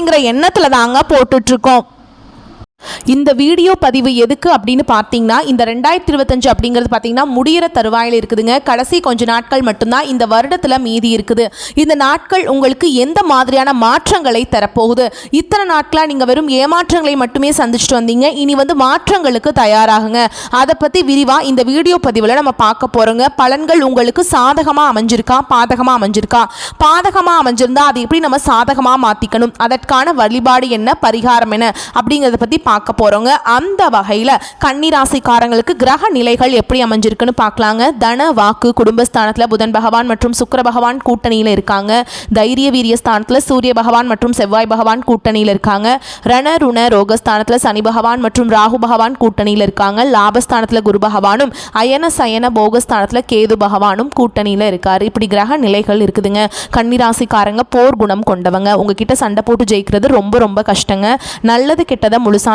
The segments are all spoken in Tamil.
அப்படிங்கிற எண்ணத்துல தாங்க போட்டுட்டு இருக்கோம் இந்த வீடியோ பதிவு எதுக்கு அப்படின்னு பார்த்தீங்கன்னா இந்த ரெண்டாயிரத்தி இருபத்தஞ்சு அப்படிங்கிறது பார்த்தீங்கன்னா முடியிற தருவாயில் இருக்குதுங்க. கடைசி கொஞ்ச நாட்கள் மட்டும்தான் இந்த வருடத்தில் மீதி இருக்குது. இந்த நாட்கள் உங்களுக்கு எந்த மாதிரியான மாற்றங்களை தரப்போகுது? இத்தனை நாட்களாக நீங்கள் வெறும் ஏமாற்றங்களை மட்டுமே சந்திச்சுட்டு வந்தீங்க. இனி வந்து மாற்றங்களுக்கு தயாராகுங்க. அதை பற்றி விரிவாக இந்த வீடியோ பதிவில் நம்ம பார்க்க போகிறோங்க பலன்கள் உங்களுக்கு சாதகமாக அமைஞ்சிருக்கா? பாதகமாக அமைஞ்சிருக்கா? பாதகமாக அமைஞ்சிருந்தா அதை எப்படி நம்ம சாதகமாக மாற்றிக்கணும் அதற்கான வழிபாடு என்ன? பரிகாரம் என்ன? அப்படிங்கிறத பற்றி பார்க்க போகிறோங்க அந்த வகையில் கன்னிராசிக்காரங்களுக்கு கிரக நிலைகள் எப்படி அமைஞ்சிருக்குன்னு பார்க்கலாங்க. தன வாக்கு குடும்பஸ்தானத்தில் புதன் பகவான் மற்றும் சுக்கர பகவான் கூட்டணியில் இருக்காங்க. தைரிய வீரிய ஸ்தானத்தில் சூரிய பகவான் மற்றும் செவ்வாய் பகவான் கூட்டணியில் இருக்காங்க. ரண ருண ரோகஸ்தானத்தில் சனி பகவான் மற்றும் ராகு பகவான் கூட்டணியில் இருக்காங்க. லாபஸ்தானத்தில் குரு பகவானும் அயன சயன போகஸ்தானத்தில் கேது பகவானும் கூட்டணியில் இருக்காரு. இப்படி கிரக நிலைகள் இருக்குதுங்க. கன்னிராசிக்காரங்க போர் குணம் கொண்டவங்க. உங்ககிட்ட சண்டை போட்டு ஜெயிக்கிறது ரொம்ப ரொம்ப கஷ்டங்க. நல்லது கெட்டதை முழுசா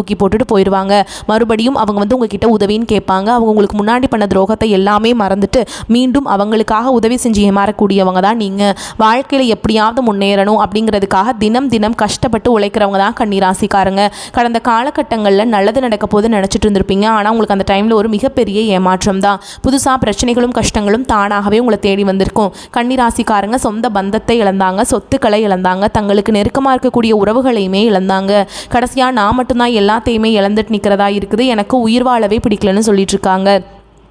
தூக்கி போட்டுட்டு போயிடுவாங்க மறுபடியும் அவங்க வந்து உங்ககிட்ட உதவின்னு கேட்பாங்க. அவங்க உங்களுக்கு முன்னாடி பண்ண துரோகத்தை எல்லாமே மறந்துட்டு மீண்டும் அவங்களுக்காக உதவி செஞ்சு ஏமாறக்கூடியவங்க தான் நீங்கள் வாழ்க்கையில் எப்படியாவது முன்னேறணும் அப்படிங்கிறதுக்காக தினம் தினம் கஷ்டப்பட்டு உழைக்கிறவங்க தான் கன்னிராசிக்காரங்க. கடந்த காலகட்டங்களில் நல்லது நடக்க போது நினச்சிட்டு இருந்திருப்பீங்க. ஆனால் உங்களுக்கு அந்த டைமில் ஒரு மிகப்பெரிய ஏமாற்றம் தான். புதுசாக பிரச்சனைகளும் கஷ்டங்களும் தானாகவே உங்களை தேடி வந்திருக்கும். கன்னிராசிக்காரங்க சொந்த பந்தத்தை இழந்தாங்க சொத்துக்களை இழந்தாங்க தங்களுக்கு நெருக்கமாக இருக்கக்கூடிய உறவுகளையுமே இழந்தாங்க. கடைசியாக நான் மட்டும்தான் எல்லாத்தையுமே இழந்துட்டு நிற்கிறதா இருக்குது. எனக்கு உயிர் வாழவே பிடிக்கலன்னு சொல்லிட்டு இருக்காங்க.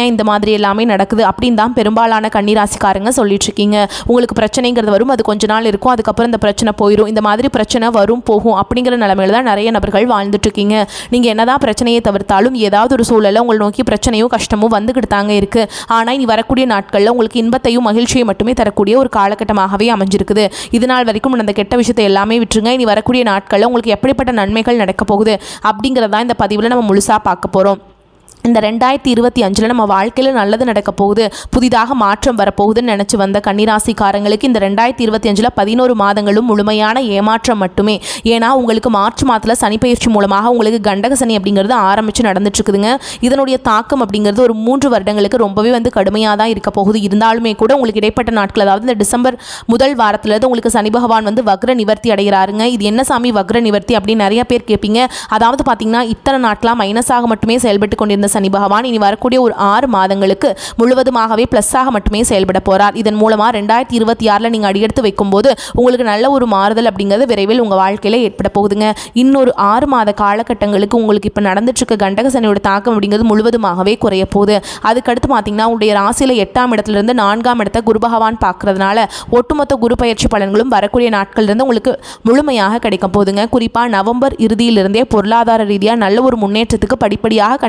ஏன் இந்த மாதிரி எல்லாமே நடக்குது அப்படின்னு தான் பெரும்பாலான கன்னிராசிக்காரங்க சொல்லிட்டு இருக்கீங்க உங்களுக்கு பிரச்சனைங்கிறது வரும் அது கொஞ்ச நாள் இருக்கும் அதுக்கப்புறம் இந்த பிரச்சனை போயிடும் இந்த மாதிரி பிரச்சனை வரும் போகும் அப்படிங்கிற நிலமையில தான் நிறைய நபர்கள் வாழ்ந்துட்டு இருக்கீங்க நீங்கள் என்னதான் பிரச்சனையை தவிர்த்தாலும் ஏதாவது ஒரு சூழலில் உங்களை நோக்கி பிரச்சனையோ கஷ்டமோ வந்துக்கிட்டு தாங்க இருக்கு. ஆனால் இனி வரக்கூடிய நாட்களில் உங்களுக்கு இன்பத்தையும் மகிழ்ச்சியை மட்டுமே தரக்கூடிய ஒரு காலகட்டமாகவே அமைஞ்சிருக்குது. இது நாள் வரைக்கும் அந்த கெட்ட விஷயத்தை எல்லாமே விட்டுருங்க. இனி வரக்கூடிய நாட்களில் உங்களுக்கு எப்படிப்பட்ட நன்மைகள் நடக்க போகுது அப்படிங்கிறதான் இந்த பதிவில் நம்ம முழுசாக பார்க்க போகிறோம் இந்த ரெண்டாயிரத்தி இருபத்தி அஞ்சில் நம்ம வாழ்க்கையில் நல்லது நடக்க போகுது புதிதாக மாற்றம் வரப்போகுதுன்னு நினச்சி வந்த கன்னிராசிக்காரங்களுக்கு இந்த ரெண்டாயிரத்தி இருபத்தி அஞ்சில் பதினோரு மாதங்களும் முழுமையான ஏமாற்றம் மட்டுமே. ஏன்னா உங்களுக்கு மார்ச் மாதத்தில் சனிப்பயிற்சி மூலமாக உங்களுக்கு கண்டக சனி அப்படிங்கிறது ஆரம்பித்து நடந்துட்டுருக்குதுங்க. இதனுடைய தாக்கம் அப்படிங்கிறது ஒரு மூன்று வருடங்களுக்கு ரொம்பவே வந்து கடுமையாக தான் இருக்க போகுது. இருந்தாலுமே கூட உங்களுக்கு இடைப்பட்ட நாட்கள் அதாவது இந்த டிசம்பர் முதல் வாரத்துலேருந்து உங்களுக்கு சனி பகவான் வந்து வக்ர நிவர்த்தி அடைகிறாருங்க. இது என்ன சாமி வக்ர நிவர்த்தி அப்படின்னு நிறைய பேர் கேட்பீங்க அதாவது பார்த்தீங்கன்னா இத்தனை நாட்களாக மைனஸாக மட்டுமே செயல்பட்டு கொண்டிருந்த சனி பகவான் இனி வரக்கூடிய ஒரு ஆறு மாதங்களுக்கு முழுவதுமாகவே ப்ளஸ்ஸாக மட்டுமே செயல்பட போகிறார் இதன் மூலமாக ரெண்டாயிரத்தி இருபத்தி ஆறில் நீங்கள் அடியெடுத்து வைக்கும்போது உங்களுக்கு நல்ல ஒரு மாறுதல் அப்படிங்கிறது விரைவில் உங்கள் வாழ்க்கையில் ஏற்பட போகுதுங்க. இன்னொரு ஆறு மாத காலகட்டங்களுக்கு உங்களுக்கு இப்போ நடந்துட்டுருக்க கண்டக சனியோட தாக்கம் அப்படிங்கிறது முழுவதுமாகவே குறைய போகுது. அதுக்கடுத்து பார்த்தீங்கன்னா உங்களுடைய ராசியில் எட்டாம் இடத்துலேருந்து நான்காம் இடத்த குரு பகவான் பார்க்கறதுனால ஒட்டுமொத்த குரு பயிற்சி பலன்களும் வரக்கூடிய நாட்கள்லேருந்து உங்களுக்கு முழுமையாக கிடைக்க போகுதுங்க. குறிப்பாக நவம்பர் இறுதியிலிருந்தே பொருளாதார ரீதியாக நல்ல ஒரு முன்னேற்றத்துக்கு படிப்படியாக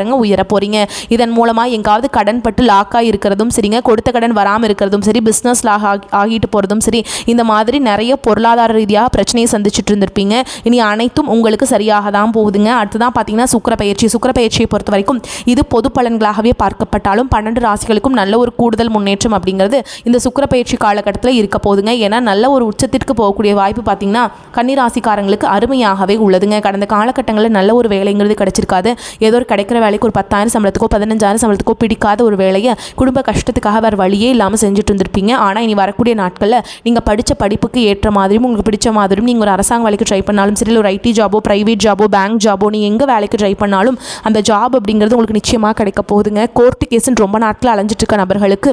கன்னிராசிக்காரங்க உயர போகிறீங்க இதன் மூலமாக எங்காவது கடன் பட்டு லாக்காக இருக்கிறதும் சரிங்க கொடுத்த கடன் வராமல் இருக்கிறதும் சரி பிஸ்னஸ் லாக் ஆகிட்டு போகிறதும் சரி இந்த மாதிரி நிறைய பொருளாதார ரீதியாக பிரச்சனையை சந்திச்சுட்டு இருந்திருப்பீங்க. இனி அனைத்தும் உங்களுக்கு சரியாக தான் போகுதுங்க. அடுத்ததான் பார்த்தீங்கன்னா சுக்கர பயிற்சி. சுக்கர பயிற்சியை பொறுத்த வரைக்கும் இது பொது பலன்களாகவே பார்க்கப்பட்டாலும் பன்னெண்டு ராசிகளுக்கும் நல்ல ஒரு கூடுதல் முன்னேற்றம் அப்படிங்கிறது இந்த சுக்கர பயிற்சி காலகட்டத்தில் இருக்க போகுதுங்க. ஏன்னா நல்ல ஒரு உச்சத்திற்கு போகக்கூடிய வாய்ப்பு பார்த்தீங்கன்னா கன்னிராசிக்காரங்களுக்கு அருமையாகவே உள்ளதுங்க. கடந்த காலகட்டங்களில் நல்ல ஒரு வேலைங்கிறது கிடைச்சிருக்காது. ஏதோ ஒரு கிடைக்கிற தொழிலாளிக்கு ஒரு பத்தாயிரம் சம்பளத்துக்கோ பதினஞ்சாயிரம் சம்பளத்துக்கோ பிடிக்காத ஒரு வேலையை குடும்ப கஷ்டத்துக்காக வேறு வழியே இல்லாமல் செஞ்சுட்டு இருந்திருப்பீங்க ஆனால் இனி வரக்கூடிய நாட்களில் நீங்கள் படித்த படிப்புக்கு ஏற்ற மாதிரியும் உங்களுக்கு பிடிச்ச மாதிரியும் நீங்கள் ஒரு அரசாங்க வேலைக்கு ட்ரை பண்ணாலும் சரி ஒரு ஐடி ஜாபோ ப்ரைவேட் ஜாபோ பேங்க் ஜாபோ நீங்கள் எங்கே வேலைக்கு ட்ரை பண்ணாலும் அந்த ஜாப் அப்படிங்கிறது உங்களுக்கு நிச்சயமாக கிடைக்க போகுதுங்க. கோர்ட்டு கேஸுன்னு ரொம்ப நாட்களில் அலைஞ்சிட்டு இருக்க நபர்களுக்கு.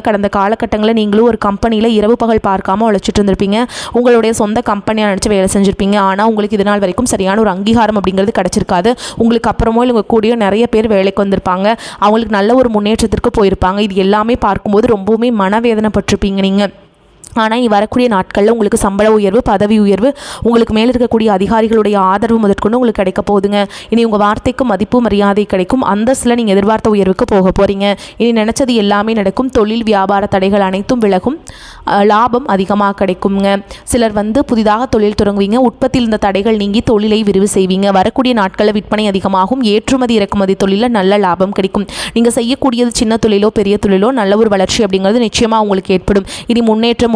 கடந்த காலகட்டங்களில் நீங்களும் ஒரு கம்பெனியில் இரவு பகல் பார்க்காம உழைச்சிட்டு இருந்திருப்பீங்க. உங்களுடைய சொந்த கம்பெனியாக நினச்சி வேலை செஞ்சுருப்பீங்க. ஆனால் உங்களுக்கு இது நாள் வரைக்கும் சரியான ஒரு அங்கீகாரம் அப்படிங்கிறது கிடச்சிருக்காது. உங்களுக்கு அப்புறமோ இல்லை உங்கள் கூடயோ நிறைய பேர் வேலைக்கு வந்திருப்பாங்க. அவங்களுக்கு நல்ல ஒரு முன்னேற்றத்திற்கு போயிருப்பாங்க. இது எல்லாமே பார்க்கும்போது ரொம்பவுமே மனவேதனைப்பட்டிருப்பீங்க நீங்கள் ஆனால் இனி வரக்கூடிய நாட்களில் உங்களுக்கு சம்பள உயர்வு பதவி உயர்வு உங்களுக்கு மேலே இருக்கக்கூடிய அதிகாரிகளுடைய ஆதரவு முதற்கொண்டு உங்களுக்கு கிடைக்க போகுதுங்க. இனி உங்கள் வார்த்தைக்கு மதிப்பு மரியாதை கிடைக்கும். அந்தஸ்தில் நீங்கள் எதிர்பார்த்த உயர்வுக்கு போக போகிறீங்க இனி நினச்சது எல்லாமே நடக்கும். தொழில் வியாபார தடைகள் அனைத்தும் விலகும். லாபம் அதிகமாக கிடைக்குங்க. சிலர் வந்து புதிதாக தொழில் தொடங்குவீங்க. உற்பத்தியில் இருந்த தடைகள் நீங்கி தொழிலை விரிவு செய்வீங்க. வரக்கூடிய நாட்களில் விற்பனை அதிகமாகும். ஏற்றுமதி இறக்குமதி தொழிலில் நல்ல லாபம் கிடைக்கும். நீங்கள் செய்யக்கூடியது சின்ன தொழிலோ பெரிய தொழிலோ நல்ல ஒரு வளர்ச்சி அப்படிங்கிறது நிச்சயமாக உங்களுக்கு ஏற்படும். இனி முன்னேற்றம்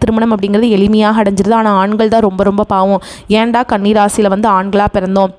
திருமணம் அப்படிங்கிறது எளிமையாக அடைஞ்சிருது. ஆனால் ஆண்கள் தான் ரொம்ப ரொம்ப பாவம். ஏன்டா கன்னிராசியில் வந்து ஆண்களாக பிறந்தோம்?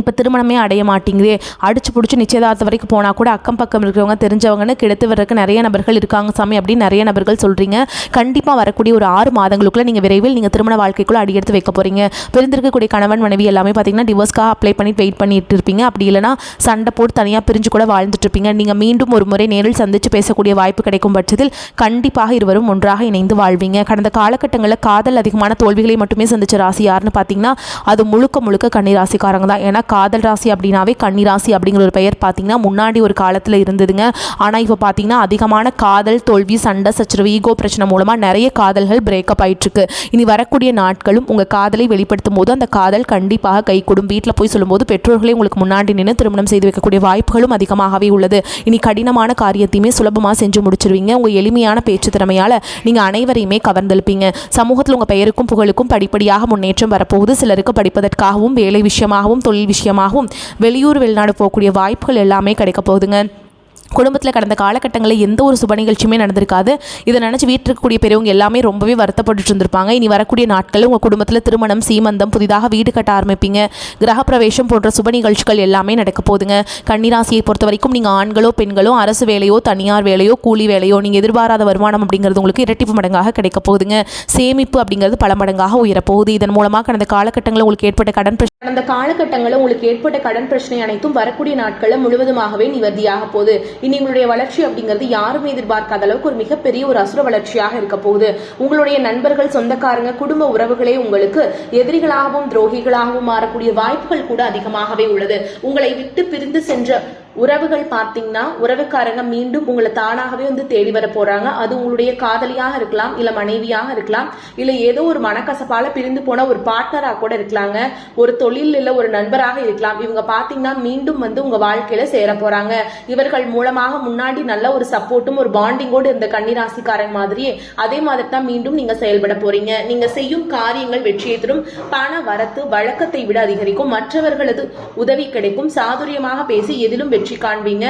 இப்போ திருமணமே அடைய மாட்டேங்குதே. அடிச்சு பிடிச்சி நிச்சயதார்த்தம் வரைக்கும் போனால் கூட அக்கம் பக்கம் இருக்கிறவங்க தெரிஞ்சவங்கன்னு கிடைத்து வர்றதுக்கு நிறைய நபர்கள் இருக்காங்க சாமி அப்படின்னு நிறைய நபர்கள் சொல்கிறீங்க கண்டிப்பாக வரக்கூடிய ஒரு ஆறு மாதங்களுக்குள்ளே நீங்கள் விரைவில் நீங்கள் திருமண வாழ்க்கைக்குள்ள அடியெடுத்து வைக்க போகிறீங்க பிரிந்திருக்கக்கூடிய கணவன் மனைவி எல்லாமே பார்த்தீங்கன்னா டிவோர்ஸ்க்காக அப்ளை பண்ணி வெயிட் பண்ணிட்டு இருப்பீங்க. அப்படி இல்லைனா சண்டை போட்டு தனியாக பிரிஞ்சு கூட வாழ்ந்துட்டு இருப்பீங்க. நீங்கள் மீண்டும் ஒரு முறை நேரில் சந்தித்து பேசக்கூடிய வாய்ப்பு கிடைக்கும் பட்சத்தில் கண்டிப்பாக இருவரும் ஒன்றாக இணைந்து வாழ்வீங்க. கடந்த காலகட்டங்களில் காதல் அதிகமான தோல்விகளை மட்டுமே சந்திச்ச ராசி யாருன்னு பார்த்தீங்கன்னா அது முழுக்க முழுக்க கன்னி ராசிக்காரங்க தான். ஏன்னா காதல் ராசி அப்படின்னாவே கன்னி ராசி அப்படிங்கிற ஒரு பெயர் பார்த்தீங்கன்னா முன்னாடி ஒரு காலத்தில் இருந்ததுங்க. ஆனால் இப்போ பார்த்தீங்கன்னா அதிகமான காதல் தோல்வி சண்டை சச்சரவு ஈகோ பிரச்சனை மூலமாக நிறைய காதல்கள் பிரேக்கப் ஆயிட்டுருக்கு. இனி வரக்கூடிய நாட்களும் உங்கள் காதலை வெளிப்படுத்தும் போது அந்த காதல் கண்டிப்பாக கைக்கூடும் வீட்டில் போய் சொல்லும்போது பெற்றோர்களே உங்களுக்கு முன்னாடி நின்று திருமணம் செய்து வைக்கக்கூடிய வாய்ப்புகளும் அதிகமாகவே உள்ளது. இனி கடினமான காரியத்தையுமே சுலபமாக செஞ்சு முடிச்சிருவீங்க. உங்கள் எளிமையான பேச்சு திறமையால் நீங்கள் அனைவரையுமே கவர்ந்தெழுப்பீங்க. சமூகத்தில் உங்கள் பெயருக்கும் புகழுக்கும் படிப்படியாக முன்னேற்றம் வரப்போகுது. சிலருக்கு படிப்பதற்காகவும் வேலை விஷயமாகவும் தொழில் விஷயமாகவும் வெளியூர் வெளிநாடு போகக்கூடிய வாய்ப்புகள் எல்லாமே கிடைக்க போகுதுங்க. குடும்பத்தில் கடந்த காலகட்டங்களில் எந்த ஒரு சுப நிகழ்ச்சியுமே நடந்திருக்காது. இதை நினச்சி வீட்டில் இருக்கக்கூடிய பெரியவங்க எல்லாமே ரொம்பவே வருத்தப்பட்டு இருந்திருப்பாங்க. இனி வரக்கூடிய நாட்களில் உங்கள் குடும்பத்தில் திருமணம் சீமந்தம் புதிதாக வீடு கட்ட ஆரம்பிப்பீங்க. கிரகப்பிரவேசம் போன்ற சுப நிகழ்ச்சிகள் எல்லாமே நடக்க போகுதுங்க. கன்னிராசியை பொறுத்த வரைக்கும் நீங்கள் ஆண்களோ பெண்களோ அரசு வேலையோ தனியார் வேலையோ கூலி வேலையோ நீங்கள் எதிர்பாராத வருமானம் அப்படிங்கிறது உங்களுக்கு இரட்டிப்பு மடங்காக கிடைக்க போகுதுங்க. சேமிப்பு அப்படிங்கிறது பல மடங்காக உயரப்போகுது இதன் மூலமாக கடந்த காலகட்டங்களில் உங்களுக்கு ஏற்பட்ட கடன் கடந்த காலகட்டங்களில் உங்களுக்கு ஏற்பட்ட கடன் பிரச்சனை அனைத்தும் வரக்கூடிய நாட்களில் முழுவதுமாகவே நிவர்த்தியாக போகுது. இனி உங்களுடைய வளர்ச்சி அப்படிங்கிறது யாருமே எதிர்பார்க்காத அளவுக்கு ஒரு மிகப்பெரிய ஒரு அசுர வளர்ச்சியாக இருக்க போகுது. உங்களுடைய நண்பர்கள் சொந்தக்காரங்க குடும்ப உறவுகளே உங்களுக்கு எதிரிகளாகவும் துரோகிகளாகவும் மாறக்கூடிய வாய்ப்புகள் கூட அதிகமாகவே உள்ளது. உங்களை விட்டு பிரிந்து சென்ற உறவுகள் பார்த்தீங்கன்னா உறவுக்காரங்க மீண்டும் உங்களை தானாகவே வந்து தேடி வர போறாங்க. அது உங்களுடைய காதலியாக இருக்கலாம் இல்ல மனைவியாக இருக்கலாம் இல்ல ஏதோ ஒரு மனக்கசப்பால பிரிந்து போன ஒரு பார்ட்னரா கூட இருக்கலாங்க. ஒரு தொழில் இல்ல ஒரு நண்பராக இருக்கலாம். இவங்க பார்த்தீங்கன்னா மீண்டும் வந்து உங்க வாழ்க்கையில சேர போறாங்க. இவர்கள் மூலமாக முன்னாடி நல்ல ஒரு சப்போர்ட்டும் ஒரு பாண்டிங்கோடு இருந்த கன்னிராசிக்காரன் மாதிரியே அதே மாதிரி தான் மீண்டும் நீங்க செயல்பட போறீங்க. நீங்க செய்யும் காரியங்கள் வெற்றியை தரும். பண வரத்து வழக்கத்தை விட அதிகரிக்கும். மற்றவர்களது உதவி கிடைக்கும். சாதுரியமாக பேசி எதிலும் வெற்றி காண்பீங்க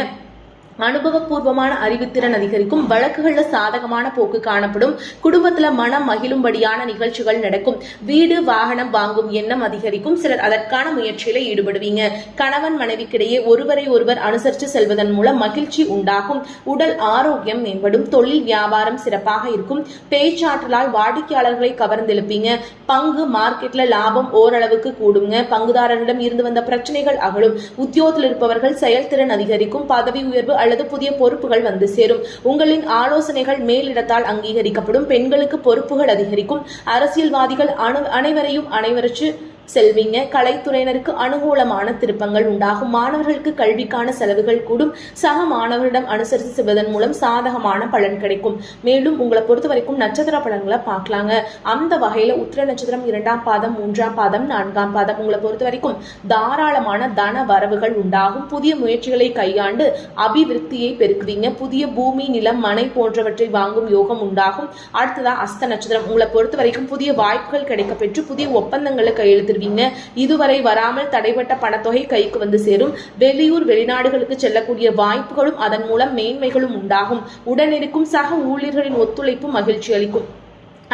அனுபவபூர்வமான அறிவுத்திறன் அதிகரிக்கும் வழக்குகள்ல சாதகமான போக்கு காணப்படும் குடும்பத்துல மனம் மகிழும்படியான நிகழ்ச்சிகள் நடக்கும் வீடு வாகனம் வாங்கும் எண்ணம் அதிகரிக்கும் சிலர் அதற்கான முயற்சியில ஈடுபடுவீங்க. கணவன் மனைவிக்கிடையே ஒருவரை ஒருவர் அனுசரித்து செல்வதன் மூலம் மகிழ்ச்சி உண்டாகும். உடல் ஆரோக்கியம் மேம்படும் தொழில் வியாபாரம் சிறப்பாக இருக்கும் பேச்சாற்றலால் வாடிக்கையாளர்களை கவர்ந்தெழுப்பீங்க பங்கு மார்க்கெட்ல லாபம் ஓரளவுக்கு கூடுங்க பங்குதாரர்களிடம் இருந்து வந்த பிரச்சனைகள் அகலும் உத்தியோகத்தில் இருப்பவர்கள் செயல்திறன் அதிகரிக்கும் பதவி உயர்வு அல்லது புதிய பொறுப்புகள் வந்து சேரும். உங்களின் ஆலோசனைகள் மேலிடத்தால் அங்கீகரிக்கப்படும். பெண்களுக்கு பொறுப்புகள் அதிகரிக்கும். அரசியல்வாதிகள் அனைவரையும் அனைவரச்சு செல்விங்க. கலைத்துறையினருக்கு அனுகூலமான திருப்பங்கள் உண்டாகும். மாணவர்களுக்கு கல்விக்கான செலவுகள் கூடும். சக மாணவரிடம் அனுசரித்து செல்வதன் மூலம் சாதகமான பலன் கிடைக்கும். மேலும் உங்களை பொறுத்த வரைக்கும் நட்சத்திர பலன்களை பார்க்கலாங்க. அந்த வகையில உத்திர நட்சத்திரம் இரண்டாம் பாதம் மூன்றாம் பாதம் நான்காம் பாதம். உங்களை பொறுத்த வரைக்கும் தாராளமான தன வரவுகள் உண்டாகும். புதிய முயற்சிகளை கையாண்டு அபிவிருத்தியை பெருக்குவீங்க. புதிய பூமி நிலம் மனை போன்றவற்றை வாங்கும் யோகம் உண்டாகும். அடுத்ததா அஸ்த நட்சத்திரம். உங்களை பொறுத்த வரைக்கும் புதிய வாய்ப்புகள் கிடைக்கப்பெற்று புதிய ஒப்பந்தங்களை கையெழுத்து கையெழுத்திருவீங்க இதுவரை வராமல் தடைபட்ட பணத்தொகை கைக்கு வந்து சேரும். வெளியூர் வெளிநாடுகளுக்கு செல்லக்கூடிய வாய்ப்புகளும் அதன் மூலம் மேன்மைகளும் உண்டாகும். உடனிருக்கும் சக ஊழியர்களின் ஒத்துழைப்பு மகிழ்ச்சி அளிக்கும்.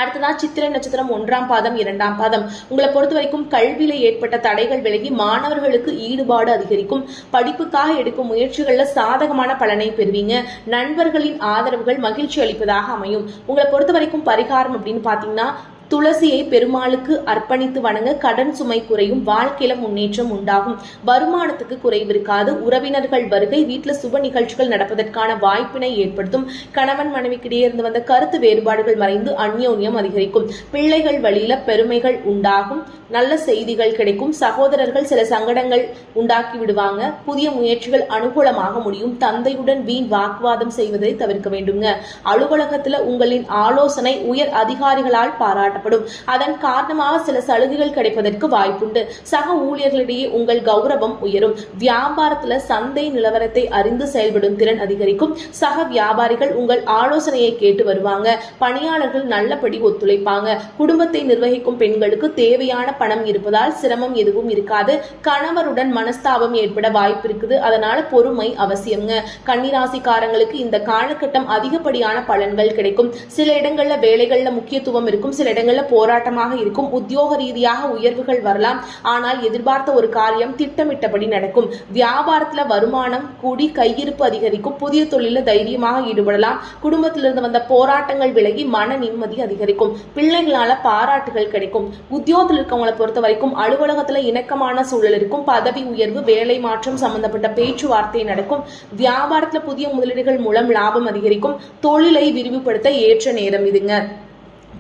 அடுத்ததா சித்திரை நட்சத்திரம் ஒன்றாம் பாதம் இரண்டாம் பாதம். உங்களை பொறுத்த வரைக்கும் கல்வியில ஏற்பட்ட தடைகள் விலகி மாணவர்களுக்கு ஈடுபாடு அதிகரிக்கும். படிப்புக்காக எடுக்கும் முயற்சிகள்ல சாதகமான பலனை பெறுவீங்க. நண்பர்களின் ஆதரவுகள் மகிழ்ச்சி அளிப்பதாக அமையும். உங்களை பொறுத்த வரைக்கும் பரிகாரம் அப்படின்னு பாத்தீங்கன்னா துளசியை பெருமாளுக்கு அர்ப்பணித்து வணங்க கடன் சுமை குறையும் வாழ்க்கையில முன்னேற்றம் உண்டாகும். வருமானத்துக்கு குறைவிருக்காது. உறவினர்கள் வருகை வீட்டில் சுப நிகழ்ச்சிகள் நடப்பதற்கான வாய்ப்பினை ஏற்படுத்தும். கணவன் மனைவிக்கிடையே இருந்து வந்த கருத்து வேறுபாடுகள் மறைந்து அந்யோன்யம் அதிகரிக்கும். பிள்ளைகள் வழியில பெருமைகள் உண்டாகும். நல்ல செய்திகள் கிடைக்கும். சகோதரர்கள் சில சங்கடங்கள் உண்டாக்கி விடுவாங்க. புதிய முயற்சிகள் அனுகூலமாக முடியும். தந்தையுடன் வீண் வாக்குவாதம் செய்வதை தவிர்க்க வேண்டுங்க. அலுவலகத்துல உங்களின் ஆலோசனை உயர் அதிகாரிகளால் பாராட்டப்படும் அதன் காரணமாக சில சலுகைகள் கிடைப்பதற்கு வாய்ப்புண்டு. சக ஊழியர்களிடையே உங்கள் கௌரவம் உயரும். வியாபாரத்துல சந்தை நிலவரத்தை அறிந்து செயல்படும் திறன் அதிகரிக்கும். சக வியாபாரிகள் உங்கள் ஆலோசனையை கேட்டு வருவாங்க. பணியாளர்கள் நல்லபடி ஒத்துழைப்பாங்க. குடும்பத்தை நிர்வகிக்கும் பெண்களுக்கு தேவையான பணம் இருப்பதால் சிரமம் எதுவும் இருக்காது. கணவருடன் மனஸ்தாபம் ஏற்பட வாய்ப்பு இருக்குது. அதனால பொறுமை அவசியம்ங்க. கன்னிராசிக்காரங்களுக்கு இந்த காலகட்டம் அதிகப்படியான பலன்கள் கிடைக்கும். சில இடங்கள்ல வேலைகள்ல முக்கியத்துவம் இருக்கும். சில இடங்கள் இடங்கள்ல போராட்டமாக இருக்கும். உத்தியோக ரீதியாக உயர்வுகள் வரலாம். ஆனால் எதிர்பார்த்த ஒரு காரியம் திட்டமிட்டபடி நடக்கும். வியாபாரத்துல வருமானம் கூடி கையிருப்பு அதிகரிக்கும். புதிய தொழில தைரியமாக ஈடுபடலாம். குடும்பத்திலிருந்து வந்த போராட்டங்கள் விலகி மன நிம்மதி அதிகரிக்கும். பிள்ளைகளால பாராட்டுகள் கிடைக்கும். உத்தியோகத்தில் இருக்கவங்களை பொறுத்த வரைக்கும் அலுவலகத்தில் இணக்கமான சூழல் இருக்கும். பதவி உயர்வு வேலை மாற்றம் சம்பந்தப்பட்ட பேச்சுவார்த்தை நடக்கும். வியாபாரத்துல புதிய முதலீடுகள் மூலம் லாபம் அதிகரிக்கும். தொழிலை விரிவுபடுத்த ஏற்ற நேரம் இதுங்க.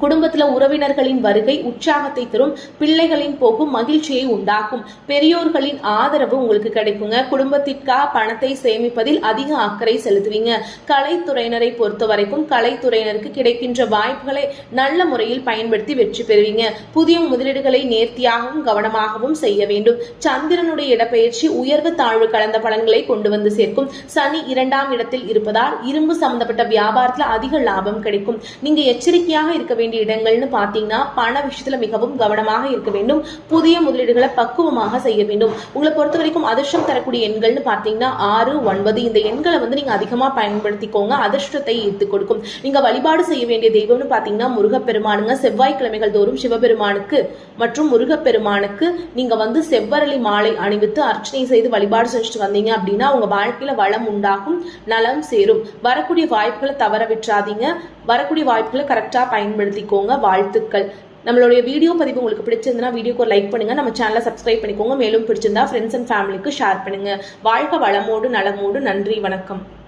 குடும்பத்துல உறவினர்களின் வருகை உற்சாகத்தை தரும் பிள்ளைகளின் போகும் மகிழ்ச்சியை உண்டாக்கும். பெரியோர்களின் ஆதரவு உங்களுக்கு கிடைக்குங்க. குடும்பத்திற்காக பணத்தை சேமிப்பதில் அதிக அக்கறை செலுத்துவீங்க. கலைத்துறையினரை பொறுத்த வரைக்கும் கலைத்துறையினருக்கு கிடைக்கின்ற வாய்ப்புகளை நல்ல முறையில் பயன்படுத்தி வெற்றி பெறுவீங்க. புதிய முதலீடுகளை நேர்த்தியாகவும் கவனமாகவும் செய்ய வேண்டும். சந்திரனுடைய இடப்பெயர்ச்சி உயர்வு தாழ்வு கலந்த பலன்களை கொண்டு வந்து சேர்க்கும். சனி இரண்டாம் இடத்தில் இருப்பதால் இரும்பு சம்பந்தப்பட்ட வியாபாரத்துல அதிக லாபம் கிடைக்கும். நீங்க எச்சரிக்கையாக இருக்க வேண்டும் வேண்டிய இடங்கள்னு பார்த்தீங்கன்னா பண விஷயத்துல மிகவும் கவனமாக இருக்க வேண்டும். புதிய முதலீடுகளை பக்குவமாக செய்ய வேண்டும். உங்களை பொறுத்த வரைக்கும் அதிர்ஷ்டம் தரக்கூடிய எண்கள்னு பார்த்தீங்கன்னா ஆறு ஒன்பது. இந்த எண்களை வந்து நீங்க அதிகமா பயன்படுத்திக்கோங்க. அதிர்ஷ்டத்தை ஈர்த்து கொடுக்கும். நீங்க வழிபாடு செய்ய வேண்டிய தெய்வம்னு பார்த்தீங்கன்னா முருகப்பெருமானுங்க. செவ்வாய்க்கிழமைகள் தோறும் சிவபெருமானுக்கு மற்றும் முருகப்பெருமானுக்கு நீங்க வந்து செவ்வரளி மாலை அணிவித்து அர்ச்சனை செய்து வழிபாடு செஞ்சுட்டு வந்தீங்க அப்படின்னா உங்க வாழ்க்கையில வளம் உண்டாகும். நலம் சேரும். வரக்கூடிய வாய்ப்புகளை தவற விட்டுறாதீங்க. வரக்கூடிய வாய்ப்புகளை கரெக்டாக பயன்படுத்திக்கோங்க. வாழ்த்துக்கள். நம்மளுடைய வீடியோ பதிவு உங்களுக்கு பிடிச்சிருந்தனா வீடியோக்கு ஒரு லைக் பண்ணுங்க. நம்ம சேனலை சப்ஸ்கிரைப் பண்ணிக்கோங்க. மேலும் பிடிச்சிருந்தா ஃப்ரெண்ட்ஸ் அண்ட் ஃபேமிலிக்கு ஷேர் பண்ணுங்க. வாழ்க வளமோடு நலமோடு. நன்றி வணக்கம்.